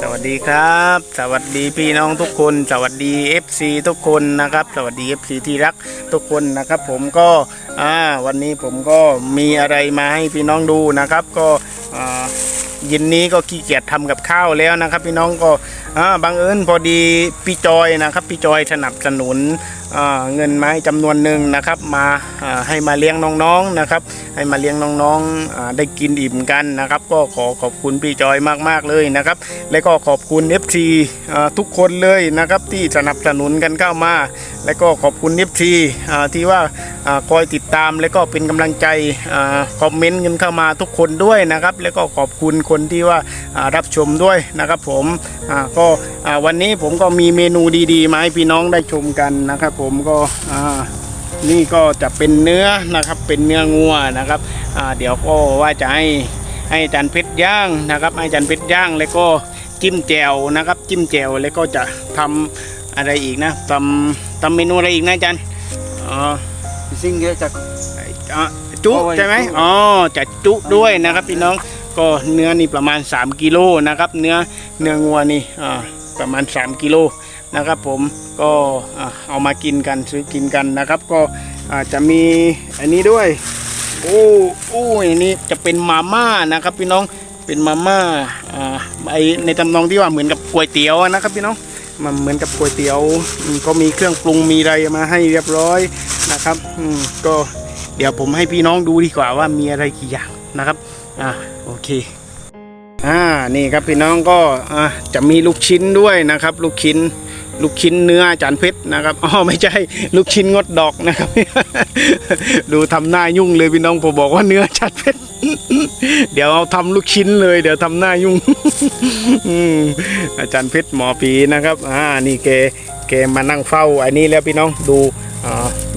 สวัสดีครับ สวัสดีพี่น้องทุกคน สวัสดี FC ทุกคนนะครับ สวัสดี FC ที่รักทุกคนนะครับ ผมก็อ่าวันนี้ผมก็มีอะไรมาให้พี่น้องดูนะครับ ก็อ่าเย็นนี้ก็ขี้เกียจทำกับข้าวแล้วนะครับ พี่น้องก็ อ่าบังเอิญพอดีพี่จอยนะครับพี่จอยสนับสนุนเงินมาให้จำนวนหนึ่งนะครับ มาให้มาเลี้ยงน้องๆนะครับ ให้มาเลี้ยงน้องๆได้กินอิ่มกันนะครับ ก็ขอขอบคุณพี่จอยมากๆเลยนะครับ และก็ขอบคุณ FC ทุกคนเลยนะครับที่สนับสนุนกันเข้ามา และก็ขอบคุณ FC ที่ว่าอคอยติดตามและก็เป็นกำลังใจอคอมเมนต์กันเข้ามาทุกคนด้วยนะครับ และก็ขอบคุณคนที่ว่ารับชมด้วยนะครับ ผมอ่าก็อ่าวันนี้ผมก็มีเมนูดีๆมาให้พี่น้องได้ชมกันนะครับ ผมก็อ่านี่ก็จะเป็นเนื้อนะครับเป็นเนื้องัวนะครับอ่าเดี๋ยวก็ว่าจะให้ให้อาจารย์เพชรย่างนะครับให้อาจารย์เพชรย่างแล้วก็จิ้มแจ่วนะครับ จิ้มแจ่วแล้วก็จะทำอะไรอีกนะทำทำเมนูอะไรอีกนะอาจารย์อ๋อซิ่งเยอะจากอะจุเอาไว้ใช่ไหมจุอ๋อจะจุด้วยนะครับพี่น้องก็เนื้อนี่ประมาณ 3กิโลนะครับ เนื้อ เนื้องัวนี่ประมาณ 3 กิโลนะครับผมก็เอามากินกันซื้อกินกันนะครับ ก็อาจจะมีอันนี้ด้วยโอ้โอ้ยนี่จะเป็นมาม่านะครับพี่น้องเป็นมาม่าอ่าไอในตำนองที่ว่าเหมือนกับก๋วยเตี๋ยวนะครับพี่น้องมันเหมือนกับก๋วยเตี๋ยวก็มีเครื่องปรุงมีอะไรมาให้เรียบร้อยนะครับก็เดี๋ยวผมให้พี่น้องดูดีกว่าว่ามีอะไรกี่อย่างนะครับอ่าโอเค อ่านี่ครับพี่น้องก็อ่าจะมีลูกชิ้นด้วยนะครับ ลูกชิ้นลูกชิ้นเนื้อจานเพชรนะครับอ๋อไม่ใช่ลูกชิ้นงดดอกนะครับ ดูทำหน้ายุ่งเลยพี่น้องผมบอกว่าเนื้อจานเพชรเดี๋ยวเอาทำลูกชิ้นเลย เดี๋ยวทำหน้ายุ่งอาจารย์เพชรหมอผีนะครับอ่านี่แกแกมานั่งเฝ้าอันนี้แล้วพี่น้องดู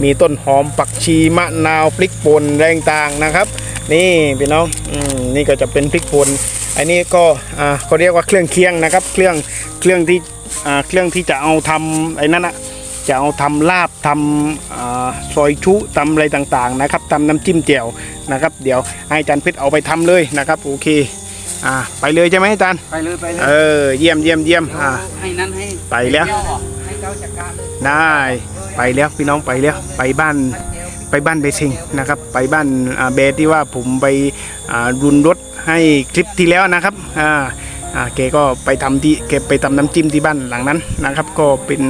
มีต้นหอมปักชีมะนาวพริกป่นแรงต่างนะครับ นี่พี่น้องอนี่ก็จะเป็นพริกป่น อันนี้ก็อ่าเขาเรียกว่าเครื่องเคียงนะครับ เครื่องเครื่องที่อ่าเครื่องที่จะเอาทำไอ้นั่นอะจะเอาทำลาบทำอ่าซอยชุทำอะไรต่างๆนะครับทำน้ำจิ้มแจ่วนะครับ เดี๋ยวให้อาจารย์เพชรเอาไปทำเลยนะครับโอเคอ่าไปเลยใช่ไหมอาจารย์ไปเลยไปเลยเออเยี่ยมเยี่ยมเยี่ยมอ่าให้นั้นให้ไปแล้วให้เจ้าจัดการเลยได้ไปแล้วพี่น้องไปแล้วไปบ้านไปบ้านเบซิงนะครับ ไปบ้านอ่าเบสที่ว่าผมไปอ่ารุนรถ ให้คลิปที่แล้วนะครับอ่าอ่าแกก็ไปทำที่แกไปทำน้ำจิ้มที่บ้านหลังนั้นนะครับ ก็เป็น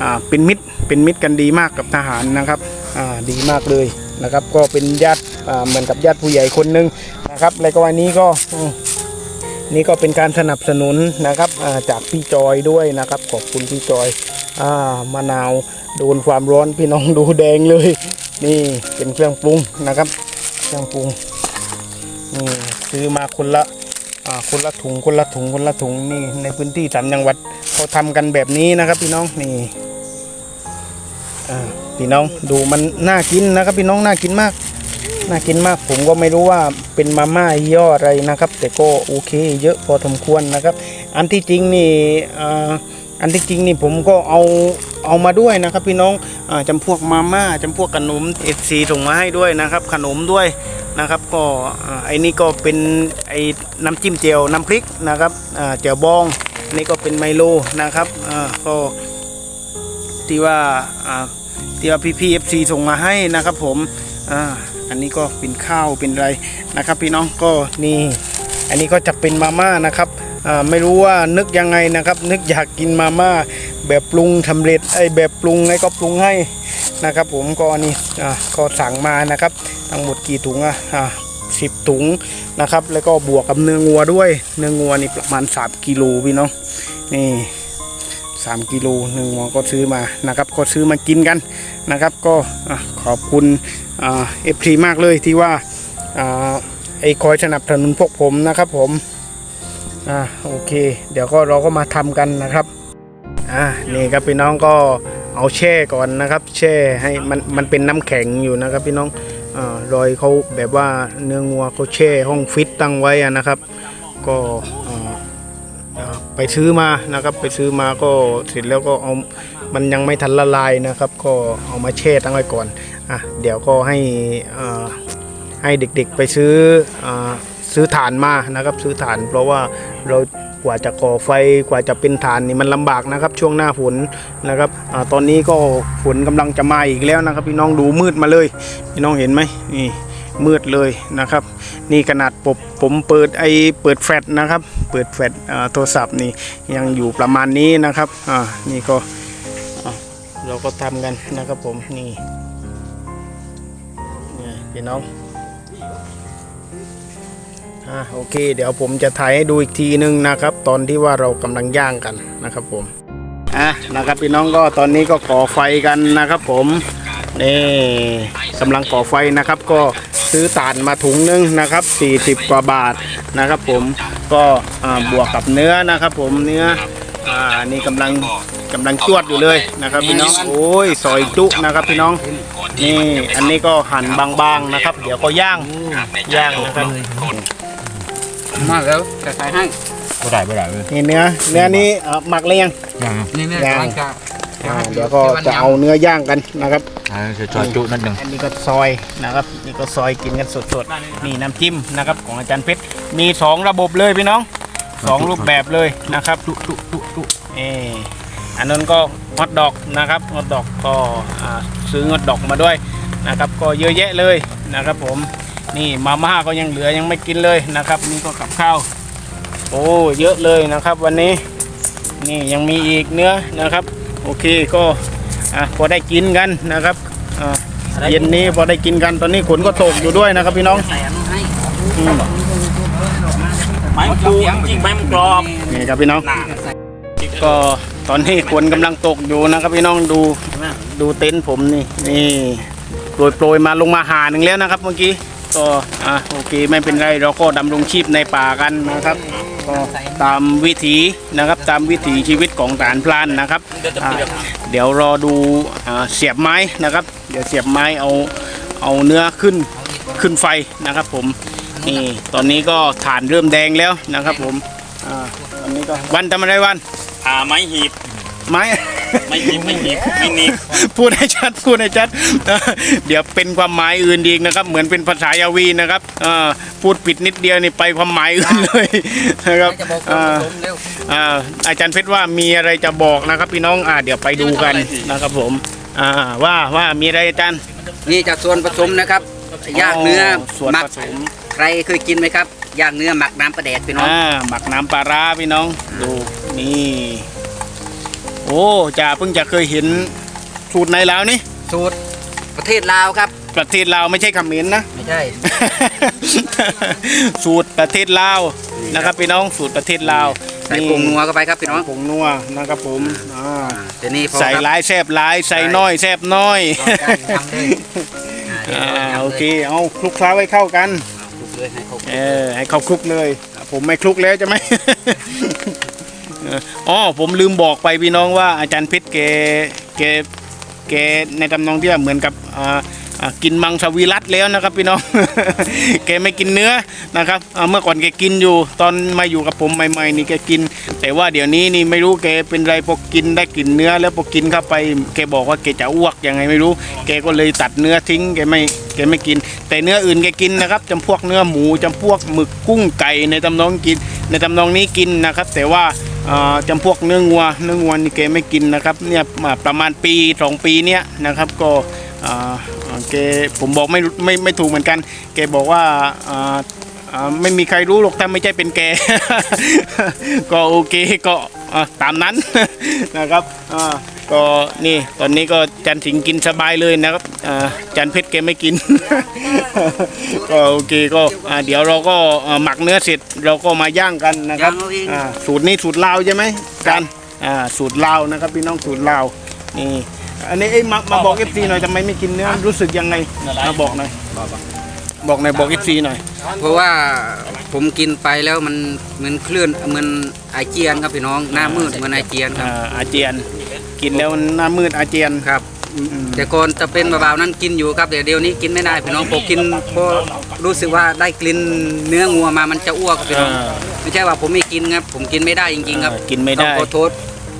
อ่าเป็นมิตรเป็นมิตรกันดีมากกับทหารนะครับอ่าดีมากเลยนะครับ ก็เป็นญาติอ่าเหมือนกับญาติผู้ใหญ่คนหนึ่งนะครับแล้วก็วันนี้ก็นี่ก็เป็นการสนับสนุนนะครับอ่าจากพี่จอยด้วยนะครับ ขอบคุณพี่จอยอ่ามะนาวโดนความร้อนพี่น้องดูแดงเลย นี่เป็นเครื่องปรุงนะครับ เครื่องปรุงนี่ ซื้อมาคนละคนละถุงคนละถุงคนละถุงนี่ในพื้นที่สามจังหวัดเขาทำกันแบบนี้นะครับ พี่น้องนี่พี่น้องดูมันน่ากินนะครับ พี่น้องน่ากินมาก น่ากินมากผมก็ไม่รู้ว่าเป็นมาม่ายี่ออะไรนะครับ แต่ก็โอเค เยอะพอสมควรนะครับ อันที่จริงนี่อันที่จริงนี่ผมก็เอาเอามาด้วยนะครับ พี่น้องอาจำพวกมาม่าจำพวกขนมเอฟซีส่งมาให้ด้วยนะครับ ขนมด้วย นะครับก็ไอ้นี่ก็เป็นไอ้น้ำจิ้มเจียวน้ำพริกนะครับเจียวบองอันนี้ก็เป็นไมโลนะครับก็ที่ว่าที่ว่าพี่พีเอฟซีส่งมาให้นะครับผมอ,อันนี้ก็เป็นข้าวเป็นอะไรนะครับ พี่น้องก็นี่อันนี้ก็จะเป็นมาม่านะครับไม่รู้ว่านึกยังไงนะครับ นึกอยากกินมาม่าแบบปรุงสำเร็จไอ้แบบปรุงไอ้ก็ปรุงให้นะครับ ผมก็นี่ก็สั่งมานะครับ ทั้งหมดกี่ถุงอะอ่าสิบถุงนะครับ แล้วก็บวกกับเนื้องัวด้วย เนื้องัวนี่ประมาณ 3กิโลพี่น้องนี่3กิโลเนื้องัวก็ซื้อมานะครับ ก็ซื้อมากินกันนะครับ ก็ขอบคุณเอฟทีมากเลยที่ว่าไอ้คอยสนับสนุนพวกผมนะครับผมอ่าโอเค เดี๋ยวก็เราก็มาทำกันนะครับอ่านี่ครับพี่น้องก็เอาแช่ก่อนนะครับ แช่ให้มันมันเป็นน้ำแข็งอยู่นะครับพี่น้อง รอยเขาแบบว่าเนื้องัวเขาแช่ห้องฟิตตั้งไว้อะนะครับ ก็ไปซื้อมานะครับไปซื้อมาก็เสร็จแล้วก็เอามันยังไม่ทันละลายนะครับ ก็เอามาแช่ตั้งไว้ก่อนอะเดี๋ยวก็ให้อ่าให้เด็กๆไปซื้ออาซื้อฐานมานะครับ ซื้อฐานเพราะว่าเรา กว่าจะก่อไฟกว่าจะเป็นฐานนี่มันลำบากนะครับ ช่วงหน้าฝนนะครับอตอนนี้ก็ฝนกำลังจะมาอีกแล้วนะครับ พี่น้องดูมืดมาเลย พี่น้องเห็นไหมนี่มืดเลยนะครับ นี่ขนาดผมผมเปิดไอเปิดแฟลชนะครับ เปิดแฟลชโทรศัพท์นี่ยังอยู่ประมาณนี้นะครับอ่านี่ก็เราก็ทำกันนะครับผมนี่พี่น้อง อ่าโอเค เดี๋ยวผมจะถ่ายให้ดูอีกทีนึงนะครับ ตอนที่ว่าเรากำลังย่างกันนะครับผมอะนะครับพี่น้องก็ตอนนี้ก็ก่อไฟกันนะครับ ผมนี่กำลังก่อไฟนะครับ ก็ซื้อถ่านมาถุงนึงนะครับ 40 กว่าบาทนะครับ ผมก็บวกกับเนื้อนะครับ ผมเนื้ออ่านี่กำลังกำลังจวดอยู่เลยนะครับ พี่น้องโอ้ยซอยจุนะครับพี่น้อง นี่อันนี้ก็หั่นบางๆนะครับ เดี๋ยวก็ย่างย่างนะครับ มาแล้วจะใส่ให้ไม่ได้ไม่ได้เลยนี่เนื้อเนื้อนี้เอ่อหมักเลยยัง ยัง นี่เนี่ยย่าง กำลังจะอ่าเดี๋ยวก็จะเอาเนื้อย่างกันนะครับ อ่าจะจอดจุนิดหนึ่งอันนี้ก็ซอยนะครับนี่ก็ซอยกินกันสดๆนี่น้ำจิ้มนะครับของอาจารย์เพชรมีสองระบบเลยพี่น้องสองรูปแบบเลยนะครับตุตุตุตุเอออันนั้นก็ฮอทดอกนะครับฮอทดอกก็อ่าซื้อฮอทดอกมาด้วยนะครับ ก็เยอะแยะเลยนะครับผม นี่มาม่าก็ยังเหลือยังไม่กินเลยนะครับ นี่ก็กับข้าวโอ้เยอะเลยนะครับวันนี้นี่ยังมีอีกเนื้อนะครับ โอเคก็อะพอได้กินกันนะครับอ่าเย็นนี้พอได้กินกันตอนนี้ฝนก็ตกอยู่ด้วยนะครับ พี่น้องใส่อันนู้นให้อืมไม้กรอบจริงไม้มันกรอบนี่ครับพี่น้อง ก็ตอนนี้ฝนกำลังตกอยู่นะครับพี่น้องดูดูเต็นท์ผมนี่นี่โปรยโปรยมาลงมาหาหนึ่งแล้วนะครับเมื่อกี้ ก็อะโอเคไม่เป็นไรเราก็ดำรงชีพในป่ากันนะครับก็ตามวิถีนะครับตามวิถีชีวิตของทหารพลานนะครับอะเดี๋ยวรอดูอ่าเสียบไม้นะครับ เดี๋ยวเสียบไม้เอาเอาเนื้อขึ้นขึ้นไฟนะครับผมนี่ตอนนี้ก็ฐานเริ่มแดงแล้วนะครับผมอ่าตอนนี้ก็วันทำอะไรวัน หาไม้หีบไม้ ไม่หีบไม่หีบไม่หนีบพูดให้ชัดพูดให้ชัดเออเดี๋ยวเป็นความหมายอื่นอีกนะครับ เหมือนเป็นภาษายาวีนะครับเออพูดผิดนิดเดียวนี่ไปความหมายอื่นเลยนะครับจะบอกคเอนอผสมเร็วอ่าอาจารย์เพชรว่ามีอะไรจะบอกนะครับ พี่น้องอ่าเดี๋ยวไปดูกันนะครับผมอ่าว่าว่ามีอะไรอาจารย์ นี่จากส่วนผสมนะครับย่างเนื้อส่วนหมัผกสม ใครเคยกินไหมครับย่างเนื้อหมักน้ำปลาแดกพี่น้องอ่าหมักน้ำปลาร้าพี่น้องดูนี่ โอ้จ่าเพิ่งจะเคยเห็นสูตรไหนแล้วนี่ สูตรประเทศลาวครับ ประเทศลาวไม่ใช่เขมรนะ ไม่ใช่ สูตรประเทศลาวนะครับพี่น้องสูตรประเทศลาวใส่ผงนัวเข้าไปครับพี่น้องผงนัวนะครับผมอ่าเดี๋ยวนี้พอใส่ครับหลายแซบหลายใส่น้อยแซบน้อยเอาจานทำเลยอ่าอ่าดี๋ยวโอทำลยเคเอาคลุกเคล้าให้เข้ากันเอาคลุกเลยให้เขาเออให้เขาคลุกเลยผมไม่คลุกแล้วจะไหมเอ๋อผมลืมบอกไปพี่น้องว่าอาจารย์เพชรแกแกแกในตำนองที่เหมือนกับอ่ากินมังสวิรัตแล้วนะครับพี่น้อง แกไม่กินเนื้อนะครับเมื่อก่อนแกกินอยู่ตอนมาอยู่กับผมใหม่ๆนี่แกกิน แต่ว่าเดี๋ยวนี้นี่ไม่รู้แกเป็นไรพอกินได้กลินเนื้อ แล้วพอกินเข้าไปแกบอกว่าแกจะอ้วกยังไงไม่รู้ แกก็เลยตัดเนื้อทิ้งแกไม่แกไม่กิน แต่เนื้ออื่นแกกินนะครับจำพวกเนื้อหมูจำพวกหมึกกุ้งไก่ในตำนองกิน ในตำนองนี้กินนะครับ แต่ว่า จำพวกเนื้องัวเนื้องัวนี่แกไม่กินนะครับเนี่ยประมาณปีสองปีเนี้ยนะครับก็เอ่อเอ่อแกผมบอกไม่รู้ไม่ไม่ถูกเหมือนกัน แกบอกว่าไม่มีใครรู้หรอกถ้าไม่ใช่เป็นแก ก็โอเคก็เอ่อตามนั้นนะครับ ก็นี่ตอนนี้ก็จันสิงห์กินสบายเลยนะครับอ่าจันเพชรแกไม่กิน ก็โอเคก็อ่าเดี๋ยวเราก็อ่าหมักเนื้อเสร็จเราก็มาย่างกันนะครับย่างเอาเองอ่าสูตรนี้สูตรลาวใช่ไหมจันอ่าสูตรลาวนะครับพี่น้องสูตรลาวนี่อันนี้เอ้ยมามาบอกเอฟซีหน่อยทำไมไม่กินเนื้อรู้สึกยังไงมาบอกหน่อยบอกหน่อยบอกเอฟซีหน่อย เพราะว่าผมกินไปแล้วมันเหมือนเคลื่อนเหมือนอาเจียนครับพี่น้องหน้ามืดเหมือนอาเจียนครับอ่าอาเจียน กินแล้วหน้ามืดอาเจียนครับอืมแต่ก่อนจะเป็นเบาๆนั้นกินอยู่ครับแต่เดี๋ยวนี้กินไม่ได้พี่น้องพอกินพอรู้สึกว่าได้กลิ่นเนื้องัวมามันจะอ้วกครับพี่น้องอ่าไม่ใช่ว่าผมไม่กินครับ ผมกินไม่ได้จริงๆครับอ่ากินไม่ได้ ต้องขอโทษ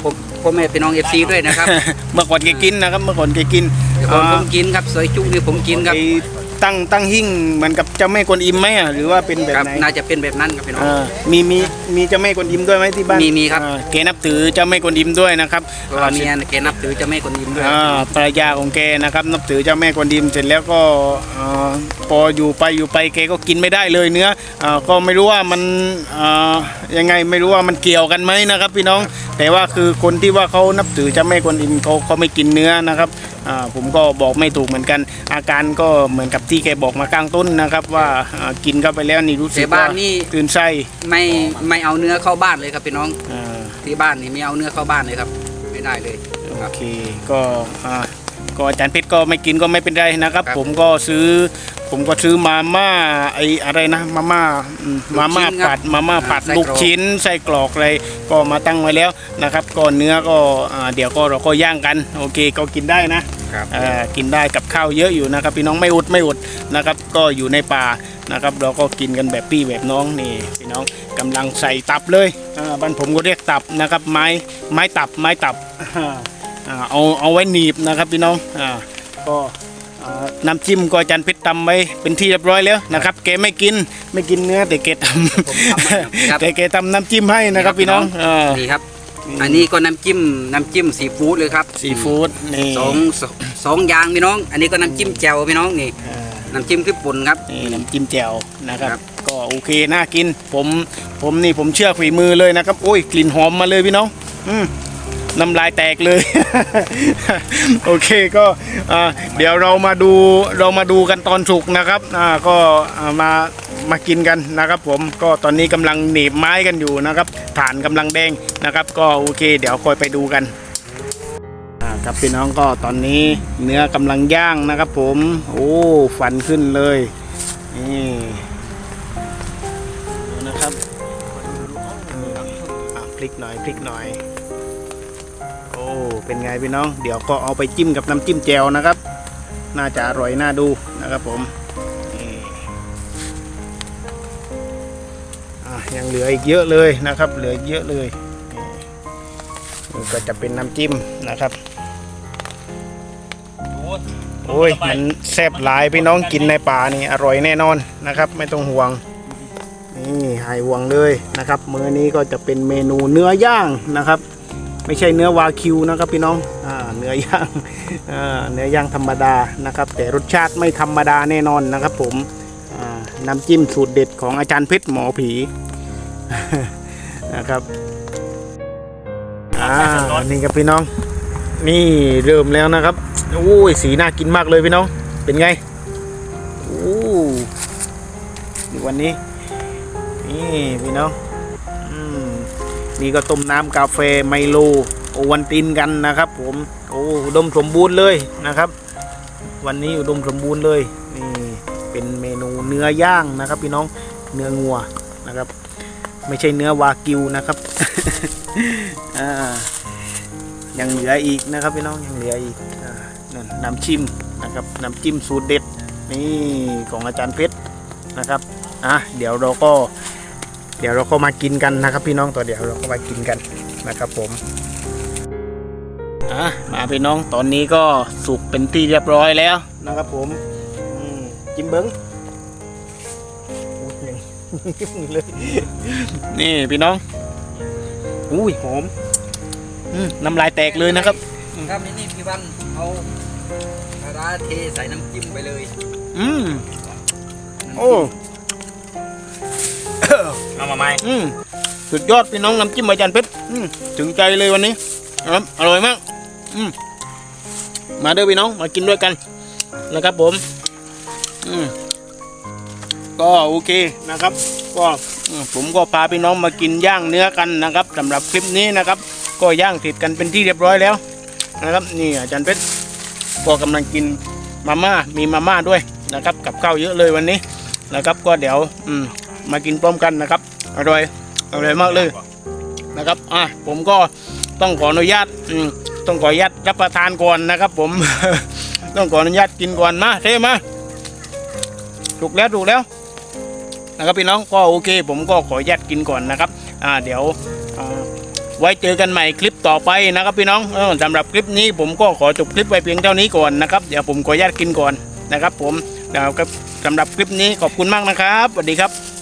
ผมพ่อแม่พี่น้องเอฟซีด้วยนะครับ เมื่อก่อนแกกินนะครับ เมื่อก่อนแกกินแต่ก่อนผมกินครับซอยจุนี่ผมกินครับ ไอ้ ตั้งตั้งหิ้งเหมือนกับเจ้าแม่กวนอิมไหมอะหรือว่าเป็นแบบครับไหนน่าจะเป็นแบบนั้นครับพี่น้อง อ่ามีมีมีเจ้าแม่กวนอิมด้วยไหมที่บ้านมีมีครับ อ่าเกนับถือเจ้าแม่กวนอิมด้วยนะครับเพราะว่าเมียแกนับถือเจะไม่คนยิ้มด้วย อ่าภรรยาของแกนะครับนับถือเจ้าแม่กวนอิมเสร็จแล้วก็อ่าพออยู่ไปอยู่ไปแกก็กินไม่ได้เลยเนื้ออ่าก็ไม่รู้ว่ามันอ่ายังไงไม่รู้ว่ามันเกี่ยวกันไหมนะครับ พี่น้องแต่ว่าคือคนที่ว่าเขานับถือเจ้าแม่กวนอิมเขาเขาไม่กินเนื้อนะครับอ่า ผมก็บอกไม่ถูกเหมือนกัน อาการก็เหมือนกับที่แกบอกมาข้างต้นนะครับว่าอ่ากินเข้าไปแล้วนี่รู้สึแต่กบ้าว่านนี่ตื่นไส้ไม่ไม่เอาเนื้อเข้าบ้านเลยครับพี่น้องอ่าที่บ้านนี่ไม่เอาเนื้อเข้าบ้านเลยครับ ไม่ได้เลยคโอรับเคก็อ่าก็อาจารย์เพชรก็ไม่กินก็ไม่เป็นไรนะครับครับผมก็ซื้อ ผมก็ซื้อมาม่าไออะไรนะมาม่าอืมลูกมาม่าชิ้นครับปัดมาม่าปัดไส้กรอกลูกชิ้นไส้กรอกอะไรก็มาตั้งไว้แล้วนะครับก็เนื้อก็อ่าเดี๋ยวก็เราก็ย่างกันโอเคก็กินได้นะ ครับอ่ากินได้กับข้าวเยอะอยู่นะครับ พี่น้องไม่อดไม่อดนะครับ ก็อยู่ในป่านะครับ เราก็กินกันแบบพี่แบบน้องนี่พี่น้องกำลังใส่ตับเลยอ่าบ้านผมก็เรียกตับนะครับ ไม้ไม้ตับไม้ตับอ่าเอาเอาไว้หนีบนะครับพี่น้องอ่าก็อ่า น้ำจิ้มก็อาจันเพชรตำไว้เป็นที่เรียบร้อยแล้วนะครับแกไม่กินไม่กินเนื้อแต่แกทผมทำให้ครับำแต่แกทำน้ำจิ้มให้นะครับพี่น้องอ่านี่ครับ อันนี้ก็น้ำจิ้มน้ำจิ้มซีฟู้ดเลยครับซีฟู้ดนี่สองสองสองอย่างพี่น้อง อันนี้ก็น้ำจิ้มแจ่วพี่น้องนี่อ่าน้ำจิ้มพริกป่นครับ นี่น้ำจิ้มแจ่วนะครับ ครับ ก็โอเคน่ากิน ผมผมนี่ผมเชื่อฝีมือเลยนะครับ โอ้ยกลิ่นหอมมาเลยพี่น้องอืม น้ำลายแตกเลย โอเคก็เดี๋ยวเรามาดูเรามาดูกันตอนสุกนะครับก็มามากินกันนะครับ ผมก็ตอนนี้กำลังหนีบไม้กันอยู่นะครับฐานกำลังแดงนะครับ ก็โอเค เดี๋ยวคอยไปดูกันครับพี่น้องก็ตอนนี้เนื้อกำลังย่างนะครับ ผมโอ้ฟันขึ้นเลยนี่นะครับอะพลิกหน่อยพลิกหน่อย เป็นไงพี่น้อง เดี๋ยวก็เอาไปจิ้มกับน้ำจิ้มแจ่วนะครับ น่าจะอร่อยน่าดูนะครับผมยังเหลืออีกเยอะเลยนะครับ เหลืออีกเยอะเลยก็จะเป็นน้ำจิ้มนะครับโอ้ยมันแซ่บหลายพี่น้องกินในป่านี่อร่อยแน่นอนนะครับ ไม่ต้องห่วงนี่หายห่วงเลยนะครับมื้อนี้ก็จะเป็นเมนูเนื้อย่างนะครับ ไม่ใช่เนื้อวาคิวนะครับพี่น้องอเนื้อย่างเนื้อย่างธรรมดานะครับ แต่รสชาติไม่ธรรมดาแน่นอนนะครับ ผมน้ำจิ้มสูตรเด็ดของอาจารย์เพชรหมอผีนะครับอ่านี่ครับพี่น้อง นี่เริ่มแล้วนะครับโอ้ยสีน่ากินมากเลยพี่น้อง เป็นไงโอ้วันนี้นี่พี่น้อง นี่ก็ต้มน้ำกาแฟไมโลโอวันตินกันนะครับ ผมโอ้อุดมสมบูรณ์เลยนะครับ วันนี้อุดมสมบูรณ์เลยนี่เป็นเมนูเนื้อย่างนะครับ พี่น้องเนื้องัวนะครับ ไม่ใช่เนื้อวากิวนะครับอ่ายังเหลืออีกนะครับพี่น้องยังเหลืออีกนั่นน้ำชิมนะครับน้ำจิ้มสูตรเด็ดนี่ของอาจารย์เพชรนะครับอะเดี๋ยวเราก็ ดี๋ยวเราก็มากินกันนะครับ พี่น้องตัวเดี๋ยวเราก็มากินกันนะครับ ผมอะมาพี่น้องตอนนี้ก็สุกเป็นที่เรียบร้อยแล้วนะครับ ผมอืมจิ้มเบิ้งอุ๊ยยังเลยนี่พี่น้อง อุ้ยหอมอืมน้ำลายแตกเลยนะครับครับนี่นี่พี่วันเอาปลาร้าเทใส่น้ำจิ้มไปเลย อืมโอ้ เอามาไหมอืมสุดยอดพี่น้องน้ำจิ้มอาจารย์เพชรอืมถึงใจเลยวันนี้นะครับอร่อยมาก อืมมาเด้อพี่น้องมากินด้วยกันนะครับผม อืมก็โอเคนะครับ ก็ผมก็พาพี่น้องมากินย่างเนื้อกันนะครับสำหรับคลิปนี้นะครับ ก็ย่างเสร็จกันเป็นที่เรียบร้อยแล้วนะครับ นี่อาจารย์เพชรก็กำลังกินมาม่ามีมาม่าด้วยนะครับ กับข้าวเยอะเลยวันนี้นะครับ ก็เดี๋ยวอืมมากินพร้อมกันนะครับ อร่อยอร่อยมากเลยนะครับอะผมก็ต้องขออนุญาตต้องขออนุญาตรับประทานก่อนนะครับ ผมต้องขออนุญาตกินก่อนมาเทมาถูกแล้วถูกแล้วนะครับพี่น้องก็โอเค ผมก็ขออนุญาตกินก่อนนะครับอ่าเดี๋ยวไว้เจอกันใหม่คลิปต่อไปนะครับพี่น้องสำหรับคลิปนี้ผมก็ขอจบคลิปไว้เพียงเท่านี้ก่อนนะครับเดี๋ยวผมขออนุญาตกินก่อนนะครับ ผมนะครับสำหรับคลิปนี้ขอบคุณมากนะครับสวัสดีครับ